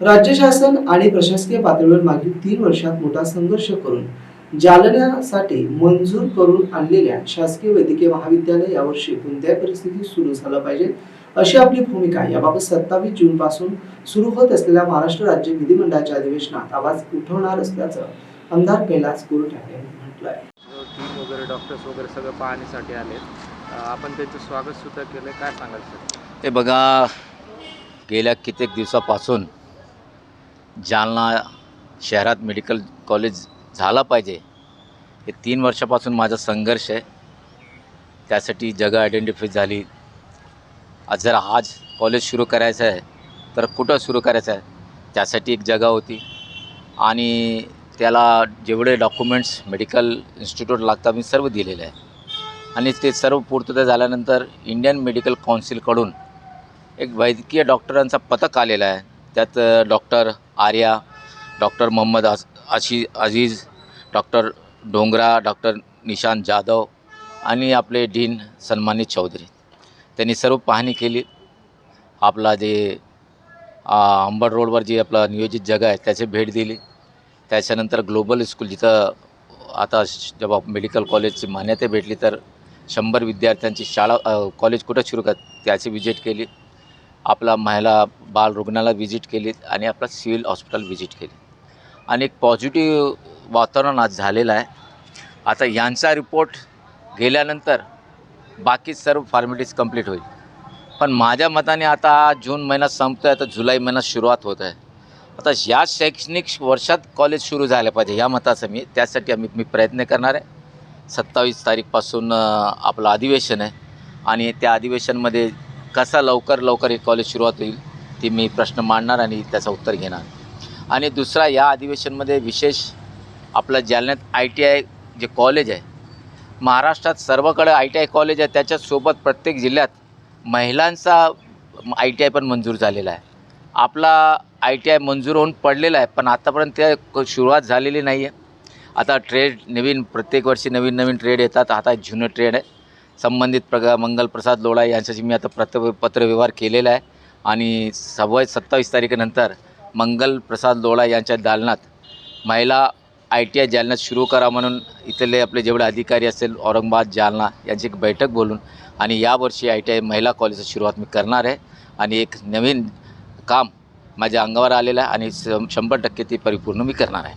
राज्य शासन आणि प्रशासकीय पातळीवर मागील तीन वर्षात मोठा संघर्ष करून जालन्यासाठी मंजूर करून आणलेल्या शासकीय वैद्यकीय महाविद्यालय यावर्षी कोणत्याही परिस्थितीत सुरू झालं पाहिजे अशी आपली भूमिका आहे याबाबत सत्तावीस जून पासून सुरू होत असलेल्या महाराष्ट्र राज्य विधिमंडळाच्या अधिवेशनात आवाज उठवणार असल्याचं आमदार कैलास गोरठे यांनी म्हटलं आहे टीम वगैरे डॉक्टर्स वगैरे सगळं पाहण्यासाठी आलेत. अ, आपण त्यांचं स्वागत सुद्धा केलं काय सांगाल सर हे बघा गेल्या कित्येक दिवसापासून जालना शहरात मेडिकल कॉलेज झाला पाहिजे. हे तीन वर्षापासून माझा संघर्ष आहे. त्यासाठी जगा आयडेंटिफाय झाली. आज जर आज कॉलेज सुरू करायचं आहे तर कुठं सुरू करायचं आहे? त्यासाठी एक जगा होती. आणि त्याला जेवढे डॉक्युमेंट्स मेडिकल इन्स्टिट्यूट लागतात मी सर्व दिलेले आहे. आणि ते सर्व पूर्तता झाल्यानंतर इंडियन मेडिकल काउन्सिलकडून एक वैद्यकीय डॉक्टरांचा पथक आलेला आहे. त्यात डॉक्टर आर्या डॉक्टर मोहम्मद अस अशी अजीज डॉक्टर डोंगरा डॉक्टर निशांत जाधव आणि आपले डीन सन्मानित चौधरी. त्यांनी सर्व पाहणी केली. आपला जे अंबड रोडवर जी आपला नियोजित जगा आहे त्याची भेट दिली. त्याच्यानंतर ग्लोबल स्कूल जिथं आता जेव्हा मेडिकल कॉलेजची मान्यता भेटली तर शंभर विद्यार्थ्यांची शाळा कॉलेज कुठं सुरू कर त्याची विजिट केली. आपला महिला बाल रुग्णाला व्हिजिट केली आणि आपला सिव्हिल हॉस्पिटल व्हिजिट केली आणि एक पॉझिटिव्ह वातावरण आज झालेलं आहे. आता यांचा रिपोर्ट गेल्यानंतर बाकी सर्व फॉर्मॅलिटीज कंप्लीट होईल. पण माझ्या मताने आता जून महिना संपतो आहे तर जुलै महिन्यात सुरुवात होत आहे. आता या शैक्षणिक वर्षात कॉलेज सुरू झालं पाहिजे या मताचं मी त्यासाठी आम्ही मी प्रयत्न करणार आहे. सत्तावीस तारीखपासून आपलं अधिवेशन आहे. आणि त्या अधिवेशनमध्ये कसा लवकर लवकर हे कॉलेज सुरुवात होईल ती मी प्रश्न मांडणार आणि त्याचं उत्तर घेणार. आणि दुसरा या अधिवेशनमध्ये विशेष आपलं जालन्यात I T I J college आहे महाराष्ट्रात सर्वकडे आय टी आय कॉलेज आहे त्याच्यासोबत प्रत्येक जिल्ह्यात महिलांचा आय टी आय पण मंजूर झालेला आहे. आपला आय टी आय मंजूर होऊन पडलेला आहे पण आतापर्यंत त्या सुरुवात झालेली नाही आहे आता ट्रेड नवीन प्रत्येक वर्षी नवीन नवीन ट्रेड येतात. आता जुनं ट्रेड आहे. संबंधित प्रग मंगलप्रसाद लोढा यांच्याशी मी आता प्रत पत्रव्यवहार केलेला आहे. आणि सव्वा सत्तावीस तारखेनंतर मंगलप्रसाद लोढा यांच्या दालनात महिला आय टी आय जालन्यात सुरू करा म्हणून इथले आपले जेवढे अधिकारी असेल औरंगाबाद जालना यांची एक बैठक बोलून आणि यावर्षी आय टी आय महिला कॉलेजची सुरुवात मी करणार आहे. आणि एक नवीन काम माझ्या अंगावर आलेलं आहे आणि शंभर टक्के ते परिपूर्ण मी करणार आहे.